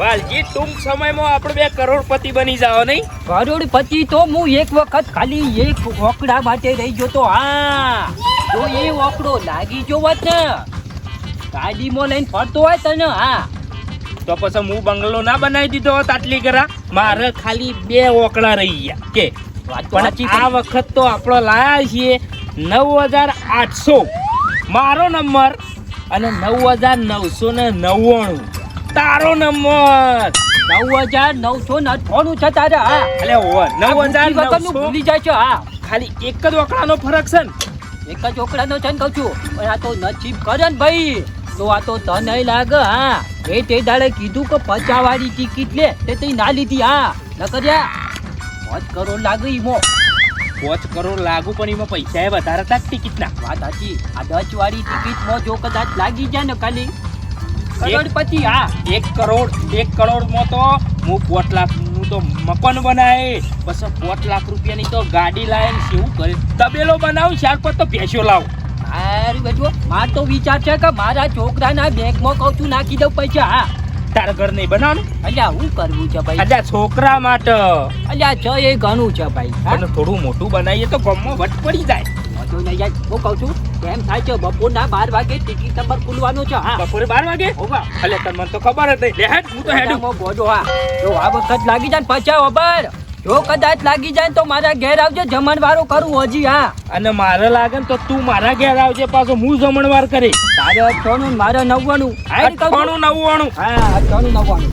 વાલજી ટૂંક સમયમાં આપણે બે કરોડપતિ બની જાઓ નહીં? કરોડપતિ તો હું એક વખત ખાલી એક ઓકડા માટે રહી ગયો તો હા. જો એ ઓકડો લાગી જો હોત ને ગાડીમાં લઈને ફરતો હોય તને હા. તો પછી હું બંગલો ના બનાવી દીધો હોત આટલી કરા? મારે ખાલી બે ઓકડા રહી ગયા. કે? પણ આ વખત તો આપણો લાયા છીએ નવ હજાર આઠસો. મારો નંબર અને નવ હજાર નવસો ને નવ્વાણું. તારો નંબર. નવ હજાર નવસો અઠાણું છે તારે હા. એટલે નવ હજાર ભૂલી જાય છે હા. ખાલી એક જ ઓકડાનો ફરક છે ને. એક જ ઓકડાનો છે ને કહું છું. પણ આ તો નસીબ કરે ને ભાઈ. તો આ તો તને લાગે હા. એ તે દાડે કીધું કે પચા વાળી ટિકિટ લે તે તે ના લીધી હા. કર્યા પાંચ કરોડ લાગે ઈમો. પાંચ કરોડ લાગુ પણ એમાં પૈસા એ વધારે હતા ટિકિટના વાત હતી આ દસ વાળી ટિકિટમાં જો કદાચ લાગી જાય ને ખાલી. કરોડપતિ હા. એક કરોડ એક કરોડમાં તો હું પોટ લાખનું તો મકાન બનાવે પછી પોટ લાખ રૂપિયાની તો ગાડી લાવે ને શું કરે? તબેલો બનાવું ચાર પર તો ભેંસો લાવ. અરે બેટો માર તો વિચાર છે કે મારા છોકરાના બેંકમાં કહું છું નાખી દઉં પૈસા હા. તારા ઘર નહીં બનાવવાનું? અલ્યા હું કરવું છે ભાઈ? અલ્યા છોકરા માટે. અલ્યા છ એ ઘણું છે ભાઈ? થોડું મોટું બનાવીએ તો ગમમાં વટ પડી જાય. નહીં યાર હું કહું છું કેમ થાય છે બપોરના બાર વાગે ટિકિટ નંબર ખુલવાનો છે હા. બપોરે બાર વાગે? અલે તમને તો ખબર જ નહીં. લે હેડ હું તો હેડું. બોજો હા. જો આ વખત લાગી જાય ને પચા ખબર જો કદાચ લાગી જાય ને તો મારા ઘેર આવજે જમણવારો કરું હજી હા. અને મારે લાગે તો તું મારા ઘેર આવજે પાછો હું જમણવાર કરી. તારે અઠવાનું મારે નવ્વાણું. અઠવાનું નવ્વાણું. હા અઠવાનું નવ્વાણું.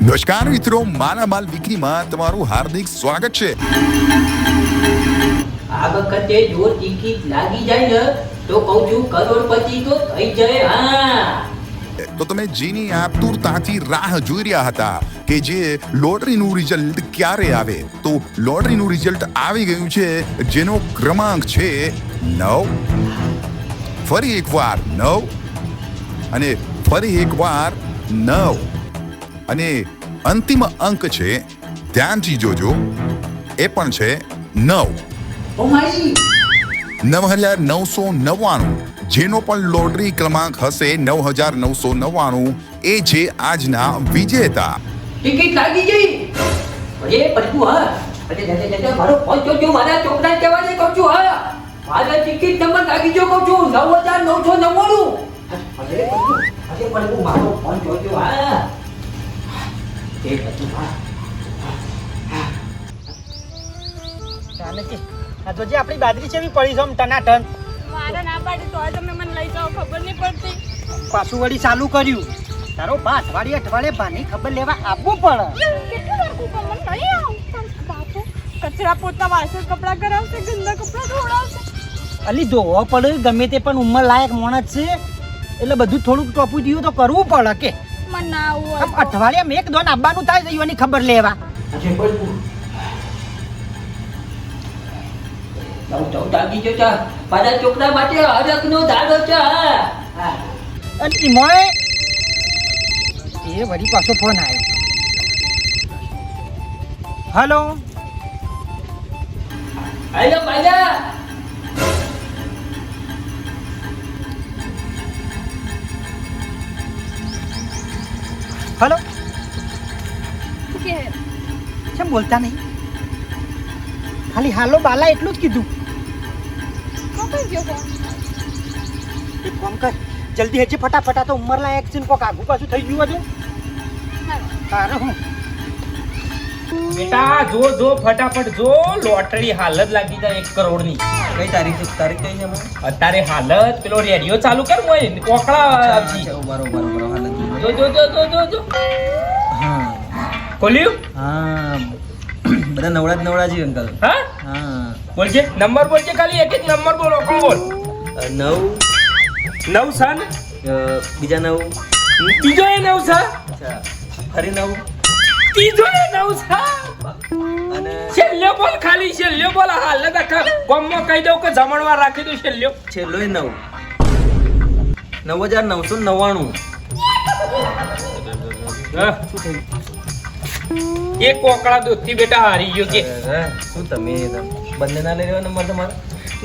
નમસ્કાર મિત્રો માલામાલ વિક્રીમાં તમારું હાર્દિક સ્વાગત છે. આ વખતે જો ટિકિટ લાગી જાય ને, તો કહું છું કરોડપતિ તો થઈ જાય, હા. તો તમે જેની આતુરતાથી રાહ જોઈ રહ્યા હતા કે જે લોટરીનું રિઝલ્ટ ક્યારે આવે? તો લોટરીનું રિઝલ્ટ આવી ગયું છે, જેનો ક્રમાંક છે નવ. ફરી એકવાર નવ. અને ફરી એકવાર નવ. અને અંતિમ અંક છે, ધ્યાનથી જોજો, એ પણ છે નવ. નવ હજાર નવસો નવ્વાણું જેનો પણ લોટરી ક્રમાંક હશે નવ હજાર નવસો નવ્વાણું એ છે આજના વિજેતા. ટિકિટ લાગી ગઈ. અરે પડતું હા. અરે દાદા દાદા મારો ફોન જોજો મારા છોકરા કહેવા દે કહું છું હા. મારા ટિકિટ નંબર લાગી ગયો કહું છું નવ હજાર નવસો નવ્વાણું. અરે પડતું અરે પડતું મારો ફોન જોજો હા. એ પડતું હા. ચાલે આ તો જે આપણી બાજરી છે એવી પડી છે ટનાટન. મારા ના પાડી તો તમે મને લઈ જાઓ ખબર નહીં પડતી. પાછું વળી ચાલુ કર્યું. તારો બા અઠવાડિયે અઠવાડિયે ભાની ખબર લેવા આવવું પડે. કેટલું લડકું પણ મને નહીં આવું. બાપુ કચરા પોતા વાસણ કપડાં કરાવશે ગંદા કપડાં ધોવડાવશે. અલી ધોવો પડે ગમે તે પણ ઉંમર લાયક માણસ છે. એટલે બધું થોડુંક ટોપું દીધું તો કરવું પડે કે. મને ના આવું અઠવાડિયા મેં અઠવાડિયામાં એક દોન આવવાનું થાય છે એની ખબર લેવા. નવ ચૌદ લાગી ગયો છે. મારા છોકરા માટે હરકનો દાડો છે હા. અને એમાંય એ વળી પાછો ફોન આવ્યો. હલો હેલો ભાઈયા હલો કે? કેમ બોલતા નહીં? ખાલી હાલો બાલા એટલું જ કીધું. કોણ ગયો એક કામ કર જલ્દી હેજે ફટાફટા તો ઉંમર લાયક છે કોક આગુ પાછું થઈ ગયું હજુ તારે હું? બેટા જો જો ફટાફટ જો લોટરી હાલત લાગી જાય એક કરોડની કઈ તારીખ તારીખ કઈ છે અત્યારે હાલત પેલો રેડિયો ચાલુ કર મોય કોકડા આવજી બરોબર બરોબર હાલ જો જો જો જો જો જો. હા. ખોલ્યું? હા. બધા નવડા જ નવડા જી અંકલ. હા? હા. બોલજે નંબર બોલજે ખાલી એક એક નંબર બોલ ઓકો બોલ. નવ. નવ સન? બીજા નવ. ત્રીજો એ નવ સર ફરી નવ. ત્રીજો એ નવ સર અને છેલ્લો બોલ ખાલી છેલ્લો બોલ હાલત આખા ગમમાં કહી દઉં કે જમણવા રાખી દઉં છેલ્લો. છેલ્લો એ નવ. નવ હજાર નવસો નવ્વાણું. એક કોકડા દૂધથી બેટા હારી ગયો કે. શું તમે? બંને ના લઈ લેવા નંબર તમારો?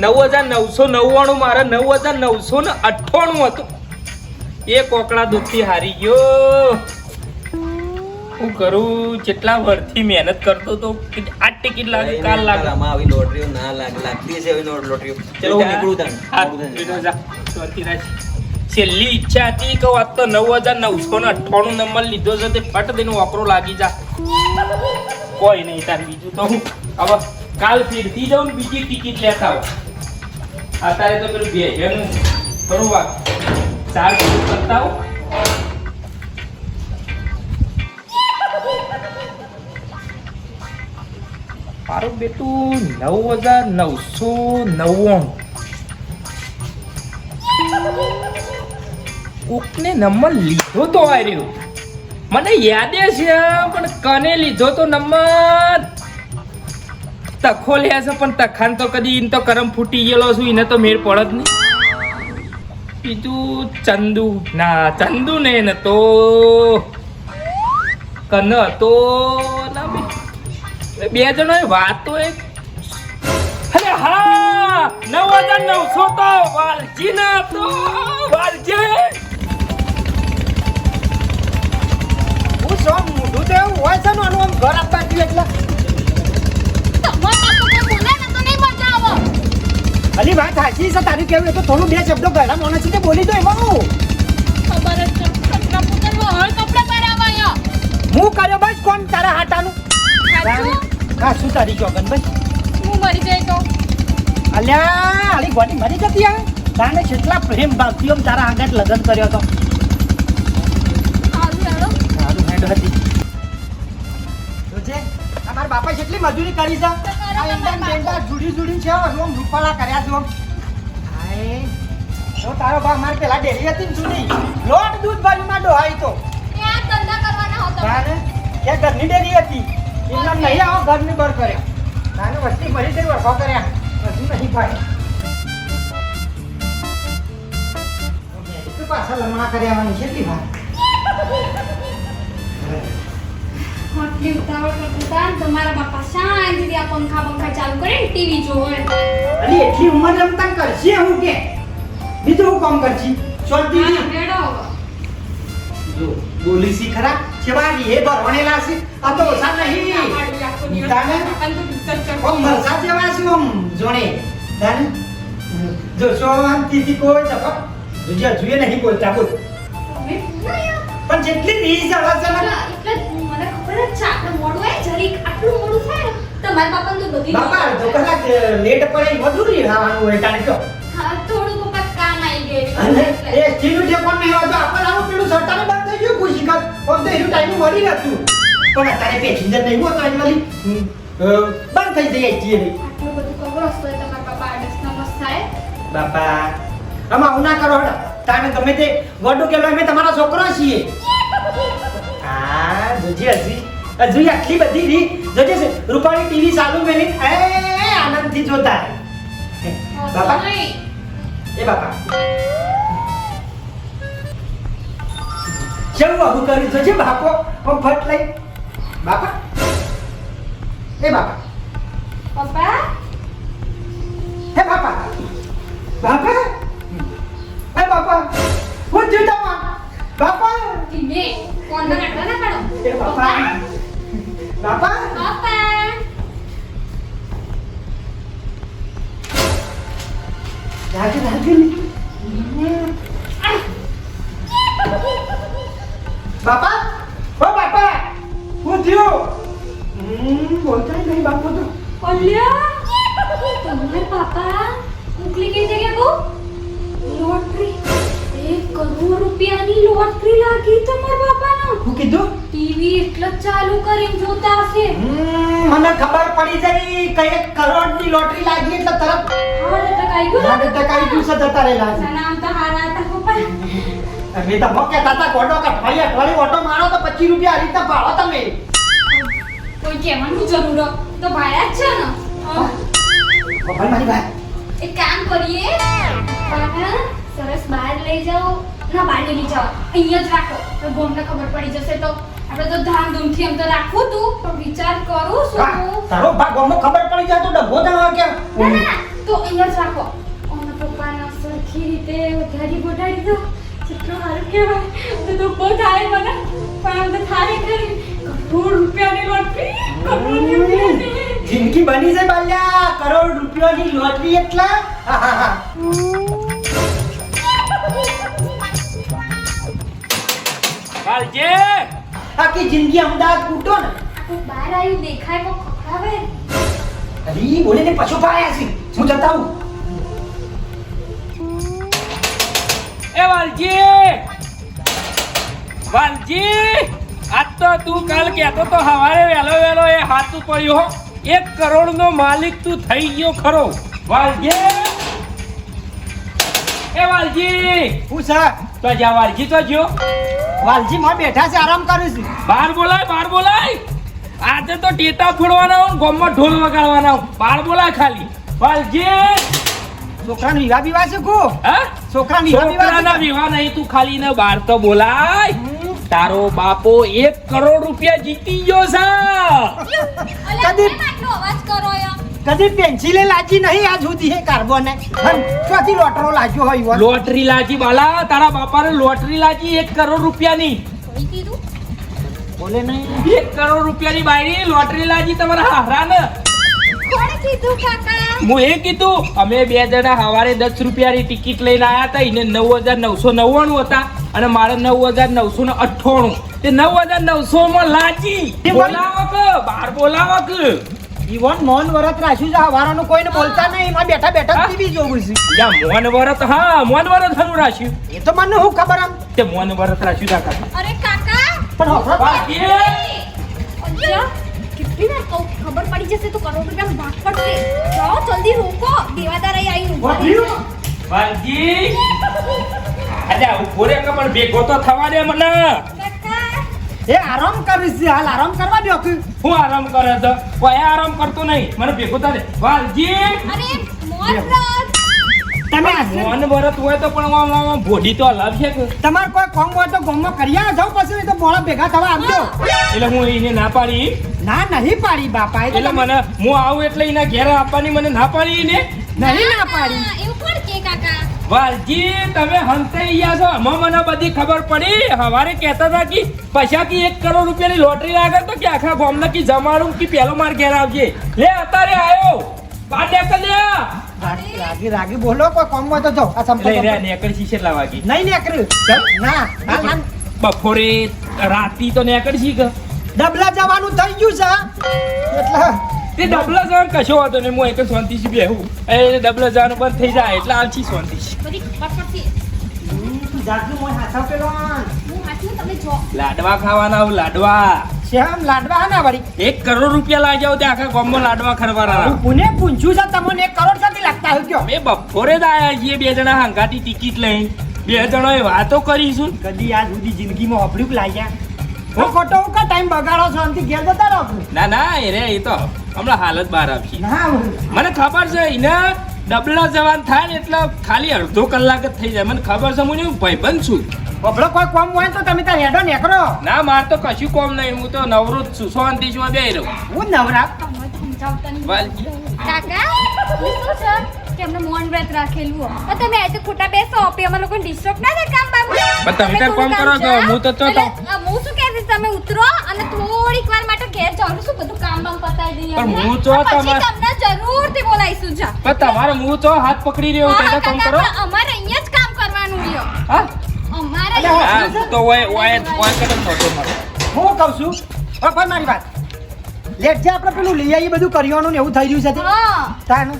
નવ હજાર નવસો નવ્વાણું મારે નવ હજાર નવસો ને અઠ્ઠાણું હતું. એ કોકડા દૂધથી હારી ગયો. હું કરું? જેટલા વર્ષથી મહેનત કરતો તો આ ટિકિટ લાગે કાલ લાગે. આમાં આવી લોટરીઓ ના લાગે લાગતી છે આવી લોટરીઓ. ચલો હું નીકળું રાખ. છેલ્લી ઈચ્છા હતી કે આજ તો નવ હજાર નવસો ને અઠ્ઠાણું નંબર લીધો છે તે ફટ દઈને વાપરો લાગી જા. કોઈ નહીં તાર બીજું તો હું હવે. કાલ ફેરથી જાઉં બીજી ટિકિટ લેતા આવો. અત્યારે તો પેલું ભેજનું ખરું વાત ચાર ટિકિટ કરતા આવો. નવ હજાર નવસો નવ્વાણું. કોકને નંબર લીધો તો આ રહ્યો મને યાદે છે, પણ કને લીધો તો નંબર? તખો લે છે, પણ તખાન તો કદી ઇન તો કરમ ફૂટી ગયેલો છું એને તો મેળ પડત નહીં. બીજું ચંદુ. ના, ચંદુ ને ન તો, કન તો બે. જણો વાતો એક. અરે હા નવ હજાર નવસો તો વાલજી ના તો વાલજી. હું સૌ મોઢું તો એવું હોય છે ને, આનું આમ ઘર આપવા એટલે તમારા બાપુ કોઈ બોલે ને તો નહીં મજા આવે અલી વાત સાચી છે તારી કેવું એ તો થોડું બે શબ્દો ગળા મોના છે બોલી દો એમાં હું. ખબર જ છે. કચરા પોતાના હળ કપડાં પહેરાવા અહીંયા હું કર્યો બસ કોણ? તારા હાટાનું. હા શું તારી ચોગન ભાઈ હું મરી જાય તો? અલ્યા આલી ગોટી મરી જતી આ તાને કેટલા પ્રેમ આમ તારા આગળ લગ્ન કર્યો તો. સારું હેડો. હતી જોજે તમારા બાપા કેટલી મજૂરી કરી છે. જુડી જુડી છે આમ રૂપાળા કર્યા છો હાય. તો તારો બા મારે પેલા ડેરી હતી ને જૂની લોટ દૂધ ભરીમાં ડોહાઈ તો. ઘરની ડેરી હતી. એમના નહીં આવો ઘરની બર કર્યા. તારે વસ્તી મરી જઈ વરખો કર્યા. હજુ નહીં ભાઈ. પાછા લમણા કર્યા આવવાની કેટલી વાર? આટલી ઉતાવળ કરતા હતા ને તમારા બાપા શાંતિથી આ પંખા પંખા ચાલુ કરીને ટીવી જોવે. અરે એટલી ઉંમર રમતા કરશે હું કે? બીજું હું કામ કરશી? શાંતિ હા, હેડો જો બોલી સી ખરા? શિવાજી એ ભરવાણેલા છે. આ તો ઓછા નહીં. તાને ઓમ મરસા જેવા છે ઓમ જોણે. તાને? જો શાંતિથી કોઈ જવાબ જોજે જોઈએ નહીં બોલતા બોલ. તમે પણ જેટલી રીસ ને એટલે મને છે આપણે મોડું હોય જરીક આટલું મોડું થાય તો મારા બાપાને તો બધી બાપા તો કદાચ લેટ પડે મજૂરી ખાવાનું હોય તારે કયો હા થોડું પપ્પા કામ આવી ગયું એ સ્ટીનું જે કોણ નહીં હોતો આપણે આવું પેલું સરતાને બંધ થઈ ગયું ખુશી કર ફોન તો એનું ટાઈમ મળી નતું. પણ અત્યારે પેસેન્જર નહીં હોતો એટલે વાલી બંધ થઈ જઈએ છીએ આટલું બધું કવરસ તો તમારા બાપા આડસ નમસ થાય. બાપા આમાં આવું ના કરો હડો. તમે તમે તે ગોડું કેલો અમે તમારા છોકરો છીએ. હા જોજે હજી. હજુ આટલી બધી રી જોજે છે. રૂપાણી ટીવી ચાલુ મેલી એ આનંદથી જોતા. હે, બાપા. એ બાપા. કેવું આવું કર્યું? જોજે બાપો. આમ ફટ લઈ. બાપા. એ બાપા. પપ્પા? હે બાપા. બાપા. હે બાપા. હું જીતા બાપા. ધીમે ફોનના નાટવા ના પાડો એ બાપા બાપા પપ્પા રાગે રાગે બાપા ઓ બાપા હું થયું હમ બોલતા ય નહીં હું કીધું? ટીવી એટલે ચાલુ કરીને જોતા હશે. મને ખબર પડી જઈ કઈ કરોડની લોટરી લાગી એટલે તરત એટેક આવી ગયો એટેક આવી ગયું છે જતા રહેલા છે નામ તો હારા હતા પપ્પા. મેં તો મોકે તાતા કોડો કે અઠવાડિયે અઠવાડિયે ઓટો મારો તો 25 રૂપિયા આ રીતના ભાડો તમે. કોઈ કહેવાનું જરૂર તો ભાયા જ છે ને. ભાઈ મારી ભાઈ એક કામ કરીએ. સરસ બહાર લઈ જાઓ. ના બહાર લઈ જાઓ. અહીંયા જ રાખો. તો ગોમને ખબર પડી જશે તો. આપણે તો ધામ ધૂમથી એમ તો રાખું તું. પણ વિચાર કરું શું તારો ભાગ ગોમનો ખબર પડી જાય તો ડબ્બો દાવા કે ના ના તો અહીંયા જ રાખો. ઓના પપ્પાના સરખી રીતે વધારી બોટાડી દો. જેટલું સારું કહેવાય. તો ડબ્બો થાય મને. પણ આમ તો થાય ખરી. કરોડ રૂપિયાની લોટરી. કરોડ રૂપિયાની જિંદગી બની જાય બાલ્યા. કરોડ રૂપિયાની લોટરી એટલા? હા હા હા. વાલજી આખી જિંદગી અમદાવાદ કૂટો ને. બહાર આવ્યું દેખાય કો ખખાવે અરે બોલે ને પછો પાયા છે. હું જતા હું એ વાલજી. વાલજી આજ તો તું કાલ કહેતો તો હવારે વેલો વેલો એ હાથ પડ્યો હો. એક કરોડ નો માલિક તું થઈ ગયો ખરો. વાલજી. એ વાલજી. હું સર તો જા વાલજી તો જો વાલજી માં બેઠા છે આરામ કરું છું. બહાર બોલાય બહાર બોલાય. આજે તો ટેટા ફોડવાના હોય ગોમમાં ઢોલ વગાડવાના હોય. બહાર બોલાય ખાલી. વાલજી. છોકરાનો વિવાહ વિવાહ છે કો? હા? છોકરાનો વિવાહ વિવાહ છોકરાના વિવાહ નહીં તું ખાલી ને બાર તો બોલાય. તારો બાપો એક કરોડ રૂપિયા જીતી ગયો છે. કદી- આટલો અવાજ કરો યાર કદી પેન્સિલે લાજી નહીં આજ સુધી હે કાર્બોને. હમ, ચોથી લોટરો લાગ્યો હોય. લોટરી લાજી બાલા તારા બાપાને લોટરી લાજી એક કરોડ રૂપિયાની. બોલે નહીં. એક કરોડ રૂપિયાની બાયરી લોટરી લાજી તમારા કીધું કાકા? હું એ કીધું અમે બે જણા સવારે દસ રૂપિયાની ટિકિટ લઈને આયા હતા એને નવ હજાર નવસો નવ્વાણું હતા અને મારે નવ હજાર નવસો ને અઠ્ઠાણું. તે નવ હજાર નવસો માં લાજી બોલાવક બાર બોલાવો ઈવોન મૌન વરત રાખ્યું છે હવારાનું કોઈને બોલતા નહીં. એમાં બેઠા બેઠા ટીવી જોવું છે. યા મોન વરત હા મોન વરત હરું રાખ્યું. એ તો મને હું ખબર આમ? તે મોન વરત રાખ્યું તા કાકા. અરે કાકા! પણ હફરત બાકી કેટલી વાર કહું ખબર પડી જશે તો કરોડ રૂપિયા ભાગ પડશે જાઓ જલ્દી રોકો. દેવાદાર અહીં આવીને ઊભા. વાલજી અરે ઊભો રે કે પણ ભેગો તો થવા દે મને. એ આરામ કરીશ હાલ આરામ કરવા દો કે હું આરામ કરે છે કોઈ આરામ કરતો નહીં. મને ભેગો થાય વાલજી! અરે મોન તમે મોન વરત હોય તો પણ આમ ભોડી તો અલગ છે કે? તમારે કોઈ કોમ હોય તો ગોમમાં કરી આવો પછી તો ભેગા થવા આવજો એટલે હું એને ના પાડી. ના નહીં પાડી બાપા એટલે મને હું આવું એટલે એના ઘેર આપવાની મને ના પાડી ને નહીં ના પાડી. એવું કોણ કે કાકા? વાલજી તમે હંતાઈ ગયા છો. હમણાં મને બધી ખબર પડી. હવારે કહેતા હતા કે પૈસા કી એક કરોડ રૂપિયાની લોટરી લાગે તો કે આખા ગામના કી જમાડું કે પેલો માર ઘેર આવજે. લે અત્યારે આવ્યો બાટે કલ્યા રાગી રાગી બોલો કોઈ કોમ તો જો. આ લે લઈ રહ્યા નેકળ છે કેટલા વાગી નહીં નીકળ્યું. ના બપોરે રાતી તો નેકળ છે કે? ડબલા જવાનું થઈ ગયું છે એટલે તે ડબલા જવાનું કશો હતો નહીં હું એક શાંતિથી બેહું. એ ડબલા જવાનું બંધ થઈ જાય એટલે આલછી શાંતિ લાડવા ખાવાના લાડવા. શ્યામ લાડવા ના વળી? એક કરોડ રૂપિયા લાવી જાવ તે આખા ગામમાં લાડવા ખરવાના. હું પૂછ્યું છે તમને એક કરોડ સાથે લાગતા હોય કયો? બપોરે જ છીએ બે જણા હંગાતી ટિકિટ લઈ બે જણાએ વાતો કરીશું. કદી આજ સુધી જિંદગીમાં હોપડ્યું લાગ્યા? હું ખોટો હું કા ટાઈમ બગાડો છો? આમથી ઘેર જતા રહો ના ના એ રે એ તો. હમણાં હાલત બહાર આવશે મને ખબર છે એને ડબલા જવાન થાય ને એટલે ખાલી અડધો કલાક જ થઈ જાય. મને ખબર છે હું ભાઈબંધ છું. બબડો કોઈ કોમ હોય તો તમે તાર હેડો નેકરો ના માર તો કશું કોમ નહીં. હું તો નવરો જ છું. શાંતિ છું બે રહ્યો હું નવરા. કાકા કે એમને મૌન વ્રત રાખેલું હોય. તો તમે આજે ખોટા બેસો આપી અમે લોકોને ડિસ્ટર્બ ના થાય કામ બાબુ પણ તમે તો કોમ કરો છો, હું તો તો- હું શું કહેતી તમે ઉતરો અને થોડીક વાર માટે ઘેર જાઓ. શું બધું કામ બામ પતાવી દઈએ? પણ હું તો તમાર- તમને જરૂરથી બોલાવીશું. જા. પણ તમારે હું તો હાથ પકડી રહ્યો તો કામ કરો? અમારે અહીંયા જ કામ કરવાનું રહ્યો હા? અમારે હા, તો ઓય ઓય ઓય કદમ થતો મારો. હું કહું છું પણ મારી વાત. લેટ જે આપણે પેલું લઈ આવીએ બધું કરિયાણું ને એવું થઈ રહ્યું છે. તાનું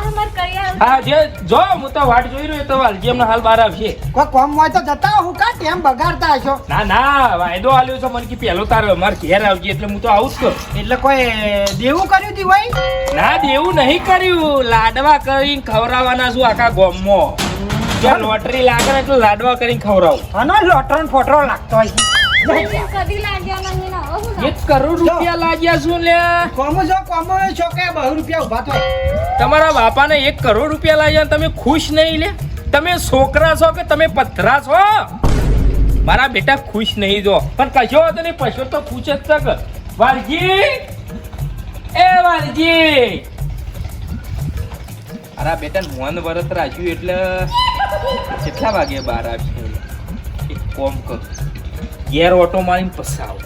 હા અમારે હા જે જો હું તો વાટ જોઈ રહ્યો તો વાલજી એમને હાલ બહાર આવશે કોઈ કોમ હોય તો જતા હું કા ટેમ બગાડતા હશો? ના ના વાયદો આલ્યો છે મને કે પેલો તારો માર ઘેર આવજે એટલે હું તો આવું જ એટલે કોઈ દેવું કર્યું તું ભાઈ ના દેવું નહીં કર્યું. લાડવા કરીને ખવડાવવાના છું આખા ગામમાં. જો લોટરી લાગે એટલે લાડવા કરીને ખવડાવું. અને લોટરો ને ફોટરો લાગતો હોય. કદી લાગ્યા ને એક કરોડ રૂપિયા લાગ્યા છું લે? કોમો છો કોમો છો કે બહુ રૂપિયા ઊભા તમારા બાપાને એક કરોડ રૂપિયા લાગ્યા ને તમે ખુશ નહીં લે? તમે છોકરા છો કે તમે પથરા છો? મારા બેટા ખુશ નહીં જો. પણ કશો હતો નહીં પશો તો ખુશ જ તક વાલજી! એ વાલજી! મારા બેટા મોન વરત રાખ્યું એટલે કેટલા વાગે બહાર આવ્યું એક કોમ કર. ગેર ઓટો મારીને પછી આવો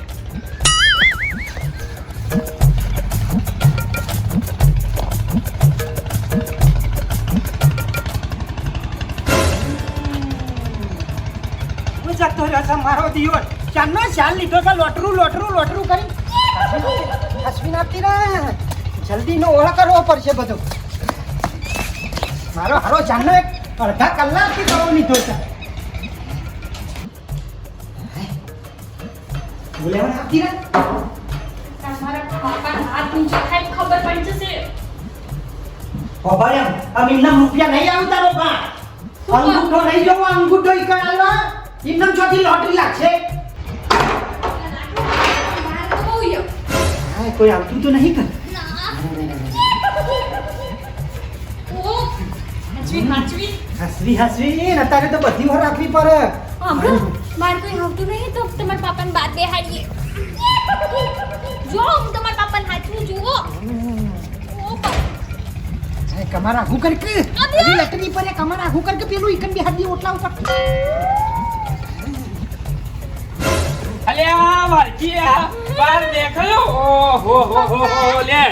જતો રહ્યો મારો દીવો ચાંદનો ચાલ લીધો છે, લોટરું લોટરું લોટરું કરી. અશ્વિન આપતી ને ઓળખ કરવો પડશે બધો. મારો હારો ચાંદનો એક અડધા કલાકથી કરવો લીધો છે. બોલાવવા આપતી ને તમારા પપ્પાના હાથ ઊંચો થાય ખબર પડી જશે. ખબર આમ એમના રૂપિયા નહીં આવતા રોકા અંગૂઠો નહીં જોવો અંગૂઠો ઈ કરાલો? એમના ચોથી લોટરી લાગશે? કોઈ આવતું તો નહીં કર. હસવી હસવી ને અત્યારે તો બધી વાર રાખવી પડે. મારે કોઈ આવતું નહીં તો તમારા પાપાને બાદ બેહાડીએ. જો હું તમારા પાપાને હાથનું જુઓ. અરે આઘું કર કે. અબે! હજી પર કમર કમાર આઘું કર કે પેલું ઈકન બી હાથી ઓટલા ઉપર. અલ્યા વાલજી આ બાર દેખલો ઓહો હો હો હો લે.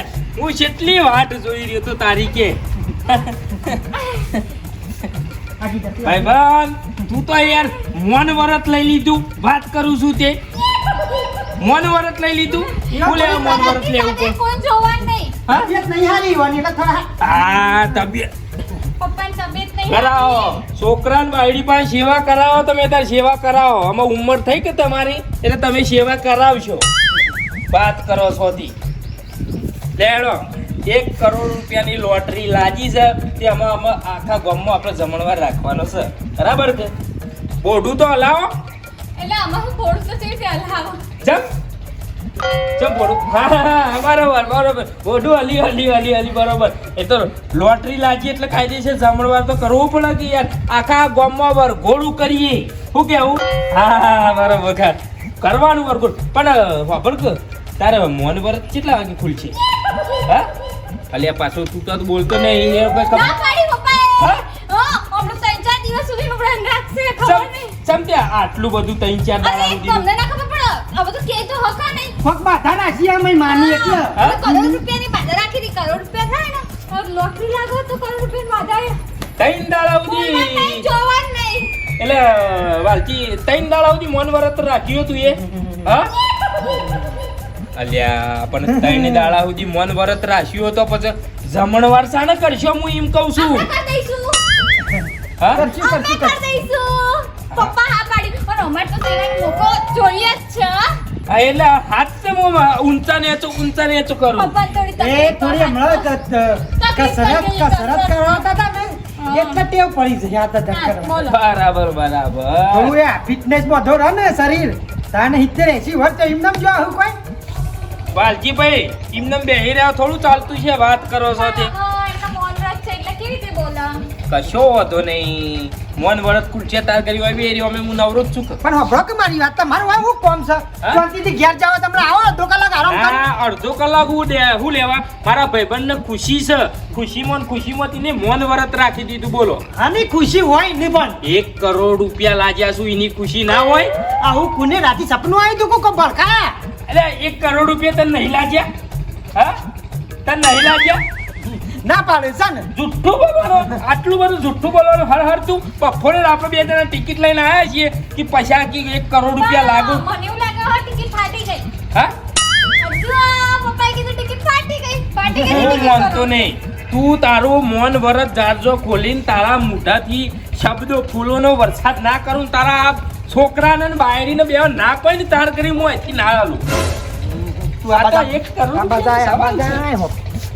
હું કેટલી વાટ જોઈ રહ્યો તો તારી કે. ભાઈ ભાઈબંધ તું તો યાર મોન વરત લઈ લીધું. વાત કરું છું તે. મોન વરત લઈ લીધું? શું લેવા મોન વરત લેવું સાથે પણ કોઈ જોવાનું નહીં. હા? તબિયત નહીં હારી વાની એટલે થોડા આ તબિયત. પપ્પાની તબિયત નહીં કરાવો. છોકરાને બાયડી પાસે સેવા કરાવો. તમે તાર સેવા કરાવો. આમાં ઉંમર થઈ કે તમારી? એટલે તમે સેવા કરાવશો. વાત કરો છોથી લેડો એક કરોડ રૂપિયાની લોટરી લાગી છે. તે આમાં આમાં આખા ગામમાં આપણે જમણવાર રાખવાનો છે. બરાબર છે? બોઢું તો હલાવો. એટલે આમાં હું તો છે હલાવો? જમ. જમ બોઢું. હા હા બરાબર બરોબર. બોઢું હલી હલી હલી હલી બરાબર. એ તો લોટરી લાગી એટલે કાયદેસર જમણવાર તો કરવું પડે કે યાર. આખા ગામમાં વરઘોડું કરીએ. શું કેવું હા હા બરાબર ખા. કરવાનું વરઘોડ. પણ ખબર તારે મોન પર કેટલા વાગે ખુલશે? હા? અલ્યા પાછો તું તો બોલતો નહીં. એ ચમ ત્યાં આટલું બધું ત્રણ ચાર દાડા સુધી તમને ના ખબર પડે. હવે તો કે તો હકા નહીં. પગ બાધા નાખી આમાં માની એટલે. હા? કરોડ રૂપિયાની બાધા રાખી હતી. કરોડ રૂપિયા થાય ને? હવે લોટરી લાગો તો કરોડ રૂપિયાની બાધા આવે. ત્રણ દાડા કોઈને નહીં સુધી જોવાનું નહીં. એટલે વાલજી ત્રણ દાડા સુધી મૌન વ્રત રાખ્યું તું એ. હા? અલ્યા પણ ત્રણ દાડા સુધી મૌન વ્રત રાખ્યું તો પછી જમણવાર સાને કરશો હું એમ કહું છું. આપણે કરી દઈશું. હા? કરશું કરશું કરી કરશું. દઈશું. પપ્પા હા પાડી. પણ અમાર તો તેના મોકો જોઈએ જ છે હા, એટલે હાથ સે મો ઊંચા નેચો ઊંચા ને તો કરો. પપ્પા થોડી એ થોડી. હમણાં જ, કસરત કસરત કરવાતા હતા ને એટલે ટેવ પડી છે આ હા, બરાબર બરાબર. હું એ ફિટનેસ બધો રહે ને શરીર તાને સિત્તેર એસી વર્ષ તો એમને જો આવું કોઈ? બાલજી ભાઈ એમને બેહી રહ્યા થોડું ચાલતું છે વાત કરો છો તે હા, એમના મૌન વ્રત છે એટલે કેવી રીતે બોલે? કશો વાંધો નહીં. મૌન વરત ખુલશે તાર કરી હોય બી અમે હું નવરો છું પણ હભળો કે મારી વાત તમારું હોય હું કોમ છે? હા? શાંતિથી ઘેર જાવ તમે આવો અડધો કલાક આરામ કર. અડધો કલાક હું દે હું લેવા? મારા ભાઈબંધને ખુશી છે. ખુશીમાં ને ખુશીમાં તેને મોન વરત રાખી દીધું બોલો. આની ખુશી હોય ને પણ. એક કરોડ રૂપિયા લાગ્યા છું એની ખુશી ના હોય? આવું કુને રાતી સપનું આવ્યું તું કોકો ભડકા? એટલે એક કરોડ રૂપિયા તને નહીં લાગ્યા? હા? તને નહીં લાગ્યા? ના પાડે છે ને જુઠ્ઠું બોલવાનું આટલું બધું જુઠ્ઠું બોલવાનું હર હર તું. બપોરે આપણે બે જણા ટિકિટ લઈને આવ્યા છીએ કે પૈસા કે એક કરોડ રૂપિયા લાગુ. મને એવું લાગે હા ટિકિટ ફાટી ગઈ. હા? પપ્પાએ કીધું ટિકિટ ફાટી ગઈ ફાટી ગઈ હું માનતો નહીં. તું તારું મૌન વરત જારજો ખોલીને તારા મોઢાથી શબ્દો ફૂલોનો વરસાદ ના કરું તારા આ છોકરાને ને બાયરીને બે ના કોઈ ને તાર કરી હું અહીંથી ના આલું. તું આ તો એક બધા-.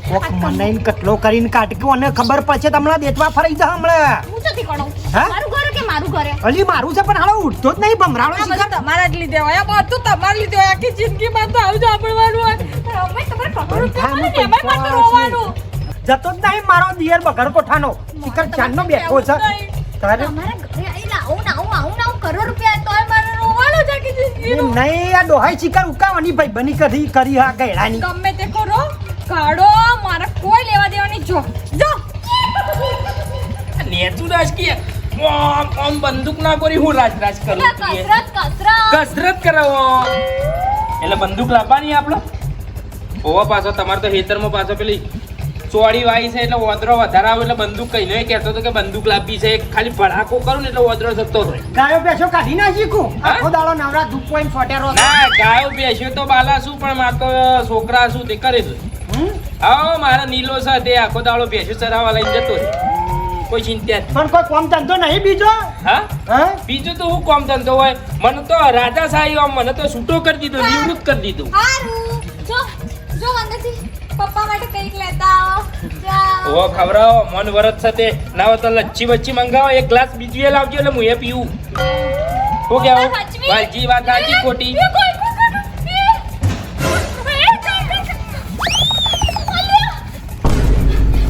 કોક મનાઈને કટલો કરીને કાટક્યો અને ખબર પડશે તમને દેતવા ફરાઈ જા હમણાં. હું ચોથી કણો હા? મારું ઘર કે મારું ઘરે? અલી મારું છે પણ હાલો ઉઠતો જ નહીં ભમરાળો છે તમારા જ લીધે હોય આ બધું તમારા લીધે હોય આખી જિંદગીમાં તો આવું આપણવાનું હોય. અમે તમારે કરોડ કે મળે? ને એમાં પૈસા રોવાનું. જતો જ નહીં મારો દિયર બગર કોઠાનો. ચિકર ચાંદનો બેઠો છે? તારે તમારા ઘરે આવીને આવું ને આવું આવું ને કરોડ રૂપિયા તોય મારે રોવાનું છે આખી જિંદગીનું. નહીં આ ડોહાઈ શિખર ઉકાવાની ભાઈ બની કરી કરી હા ગયડાની ગમે તે કરો. કાઢો મારા કોઈ લેવા દેવાની જો જો. નેતું રાજકીય આમ આમ બંદૂક ના કરી હું રાજ રાજ કરું. કસરત કસરત. કસરત કરાવો એટલે બંદૂક લાવવાની આપણો? ઓવા પાછો તમારે તો હેતરમાં પાછો પેલી ચોરી વાઈ છે એટલે ઓદરો વધારે આવે એટલે બંદૂક કઈ નહીં. કહેતો હતો કે બંદૂક લાવવી છે. ખાલી ભડાકો કરું ને એટલે ઓદરો જતો હોય ગાયો બેસો કાઢી ના શીખું? આખો દાડો નવરા ધૂપ પોઈન્ટ ફોટેરો. ના ગાયો બેસ્યો તો બાલા શું પણ માર તો છોકરા શું તે કરે છે હા મારા નીલો સાથે આખો દાડો બેસ્યો ચરાવવા લઈને જતો કોઈ ચિંતા પણ કોઈ કોમ ધંધો નહીં બીજો? હા? બીજો તો હું કોમ ધંધો હોય? મને તો રાજા સાહેબ આમ મને તો છૂટો કરી દીધો નિવૃત્ત કરી દીધો. જો જો અંદરથી. પપ્પા માટે કંઈક લેતા આવો. ઓ ખવડાવો. મન વરત સાથે. ના હોય તો લચ્છી વચ્છી મંગાવો. એક ગ્લાસ બીજું એ લાવજો એટલે હું એ પીવું. શું કેવું સાચવી? વાલજી વાત સાચી ખોટી.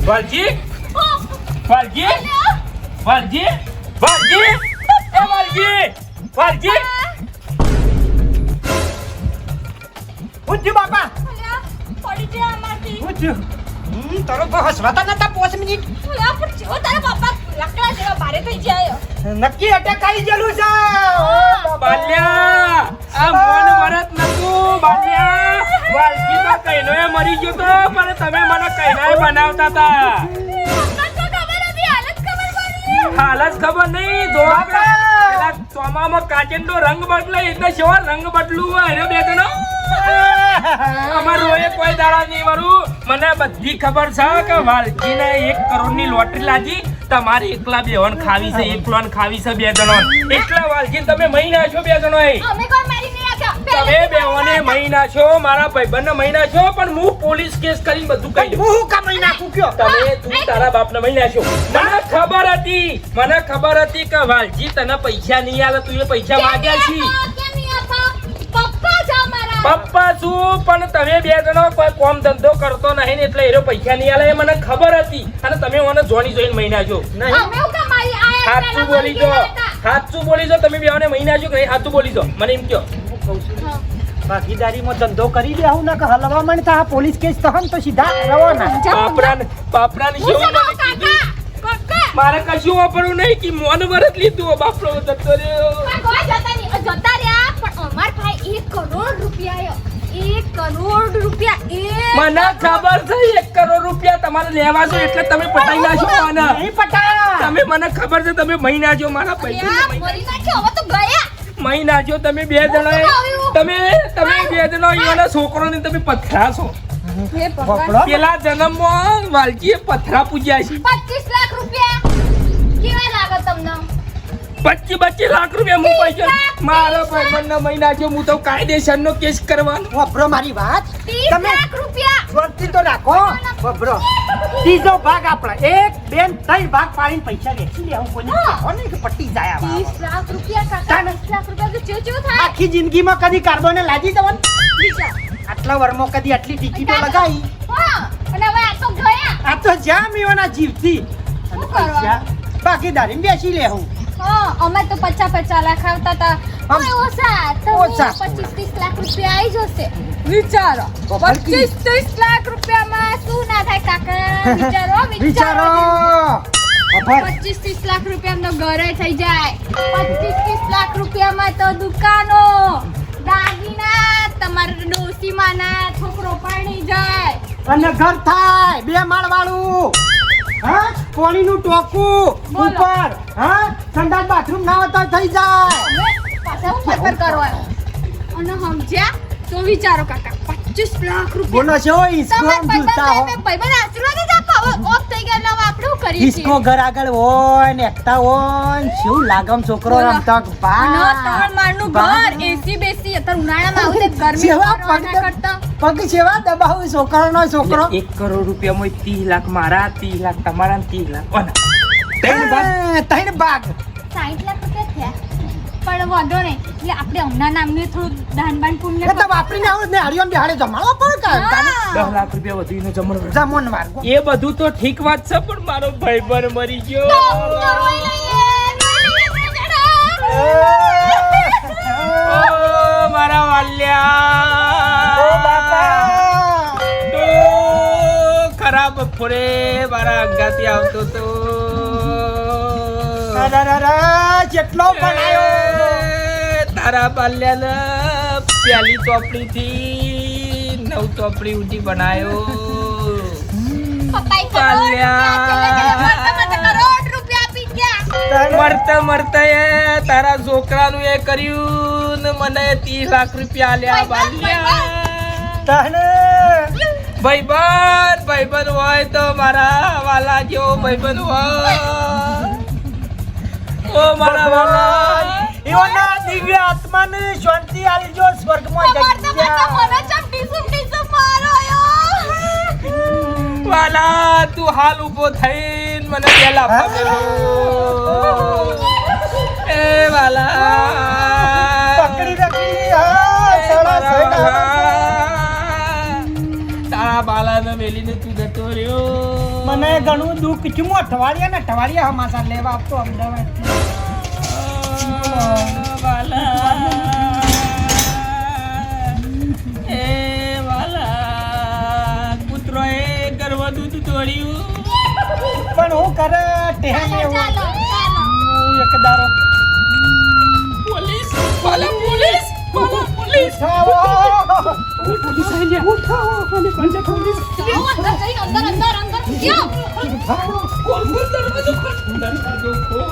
વાલજી વાલજી વાલજી વાલજી એ વાલજી વાલજી થયું બાપા. પડી હું થયું હમ, તારો હસવાતા નતા પાંચ મિનિટ. તારા પપ્પા લાકડા જેવા ભારે થઈ જાય નક્કી અટેક આવી ગયેલું છે. બાલ્યા આ મન વરત નતું બાલ્યા. વાલજી તો કઈનો એ મરી ગયો તો પણ તમે મને કઈનો બનાવતા હતા પપ્પા તો ખબર હતી હાલત ખબર પડી. હાલ જ ખબર નહીં પેલા ચોમામાં કાચેન્ડો રંગ બદલે એટલે શું રંગ બદલું હોય અરે બે જણો. અમારું એ કોઈ દાડા નહીં મારું મને બધી ખબર છે કે વાલજીને એક કરોડની લોટરી લાગી તમારે એકલા બેવન ખાવી છે એકલો ખાવી છે બે જણો એટલા વાલજી તમે મહિના છો બે જણો એ અમે કોઈ મારી નહીં રાખ્યા. તમે બેઓને મહિના છો મારા ભાઈબંધને મહિના છો પણ હું પોલીસ કેસ કરીને બધું કહી દઉં. હું કમાઈ નાખું કયો? તમે તું તારા બાપને મહિના છો મને ખબર હતી મને ખબર હતી કે વાલજી તને પૈસા નહીં આલે તું એ પૈસા માંગ્યા છી. પપ્પા છું પણ તમે બે જણો કોઈ કોમ ધંધો કરતો નહીં ને એટલે એનો પૈસા નહીં આલે એ મને ખબર હતી. અને તમે મને જોણી જોઈને મહિના જો અમે હું સાચું બોલી જો સાચું બોલી જો તમે બેવાને મહિના જો કે નહીં સાચું બોલી જો મને એમ કહો ભાગીદારીમાં ધંધો કરી લેવું ના કે હલવા તો આ પોલીસ કેસ તો હમ તો સીધા રવાના શું મને કીધું? કાકા કાકા મારે કશું વાપરવું નહીં કે મોન વરત લીધું બાપડો જતો રહ્યો પણ કોઈ જતા નહીં જતા રહ્યા પણ અમાર ભાઈ એક કરોડ રૂપિયા એક કરોડ રૂપિયા. એ મને ખબર છે એક કરોડ રૂપિયા તમારે લેવા છો એટલે તમે પટાઈ નાખો મને. નહીં પટા તમે મને ખબર છે તમે મહિના જો મારા પૈસા અલ્યા, નાખ્યો હવે તો ગયા. મહિના જો તમે બે જણા તમે તમે બે જણા અહીંયાના છોકરોને તમે પથરા છો. પેલા જન્મમાં વાલજીએ પથરા પૂજ્યા છે. પચીસ લાખ રૂપિયા. પચીસ પચીસ લાખ રૂપિયા હું પૈસા મારા ભાઈબંધના મહિના છે હું તો કાયદેસરનો કેસ કરવાનો. વાપરો મારી વાત? તમે લાખ રૂપિયા? તો રાખો. વાપરો. ત્રીજો ભાગ આપણા એક બેન ત્રણ ભાગ પાડીને પૈસા વેચી લે હું કોઈને કહો નહીં કે પટી જાય આવા. ત્રીસ લાખ રૂપિયા કાકા ત્રીસ લાખ રૂપિયા તો ચેવ ચેવ થાય? આખી જિંદગીમાં કદી કાર્બોને લાગી દેવાનું આટલા વરમાં કદી આટલી ટિકિટો લગાવી હા અને હવે આ તો ગયા. આ તો જ્યાં મીવાના જીવથી. બાકી બાકીદારી બેસી લે હા. અમે તો પચાસ પચાસ લાખ આવતા હતા. હવે ઓછા. તો ઓછા. પચીસ ત્રીસ લાખ રૂપિયા આવી જશે. વિચારો. પચીસ ત્રીસ લાખ રૂપિયામાં શું ના થાય કાકા? વિચારો વિચારો. પચીસ ત્રીસ લાખ રૂપિયામાં તો ઘરે થઈ જાય. પચીસ ત્રીસ લાખ રૂપિયામાં તો દુકાનો. દાગીના તમારા ડોસીમાં ના છોકરો પાણી જાય. અને ઘર થાય. બે માળ વાળું હા? કોણીનું ટોકું. ઉપર. હા? ઠંડા બાથરૂમ ના હોય તો થઈ જાય. પાછા હું પેપર કરો અને સમજ્યા? તો વિચારો કાકા પચીસ લાખ રૂપિયા. બોલો છો ઈસકો જૂતા હો. ભાઈબંધ ભાઈબંધ આશીર્વાદ જ આપો. ઓફ થઈ ગયા એટલે આપણે શું કરીએ ઈસકો ઘર આગળ હોય ને એકતા હોય ને શું લાગમ છોકરો. રમતા બા અને ત્રણ માળનું ઘર એસી બેસી. અત્યારે ઉનાળામાં આવતે ગરમી કરતા. પગ જેવા દબાવું છોકરાનો છોકરો. એક કરોડ રૂપિયામાં ત્રીસ લાખ મારા ત્રીસ લાખ તમારા ત્રીસ લાખ. ઓના. ત્રણ ભાગ. ત્રણ ભાગ. સાઠ લાખ રૂપિયા થયા. પણ વાંધો નહીં. એટલે આપણે હમણાં નામનું થોડું દાન બાન પુણ્ય તો વાપરીને આવું ને હરિયોન બિહાડે જમાડો પડે કાં? દસ લાખ રૂપિયા વધીને જમણ જમણ માર્ગો. એ બધું તો ઠીક વાત છે પણ મરી ગયો. મારા વાલ્યા. ઓ બાપા. તો ખરાબ ફોરે મારા અંગાથી આવતો તો. જેટલો ભણાયો તારા બાલ્યા પહેલી ચોપડી થી નવ ચોપડી ઉઠી બનાયો. મરતા મરતા એ તારા છોકરાનું એ કર્યું. ને મને ત્રીસ લાખ રૂપિયા આલ્યા બાલ્યા. તને ભાઈબંધ ભાઈબંધ હોય તો મારા વાલા જેવો ભાઈબંધ હોય. ઓ મારા વાલા. એઓના દિવ્ય આત્માને શાંતિ આલજો સ્વર્ગમાં જઈ મળતા મને વાલા તું હાલ ઊભો થઈને મને પેલા પકડો. મેલીને તું જતો રહ્યો. મને ઘણું દુઃખ છું હું અઠવાડિયા ને અઠવાડિયા હમાસા લેવા આપતો અમદાવાદ. એ વાલા ગર્વ ગર્વદૂત દોડ્યું પણ હું કરે ટેહે એવું એકદારો પોલીસ હું પોલીસ. પોલીસ વાલા પોલીસ વાલા પોલીસ આવો જાઓ અંદર જઈ અંદર અંદર અંદર ગયો ખોલ ખોલ દરવાજો ખોલ દરવાજો ખોલ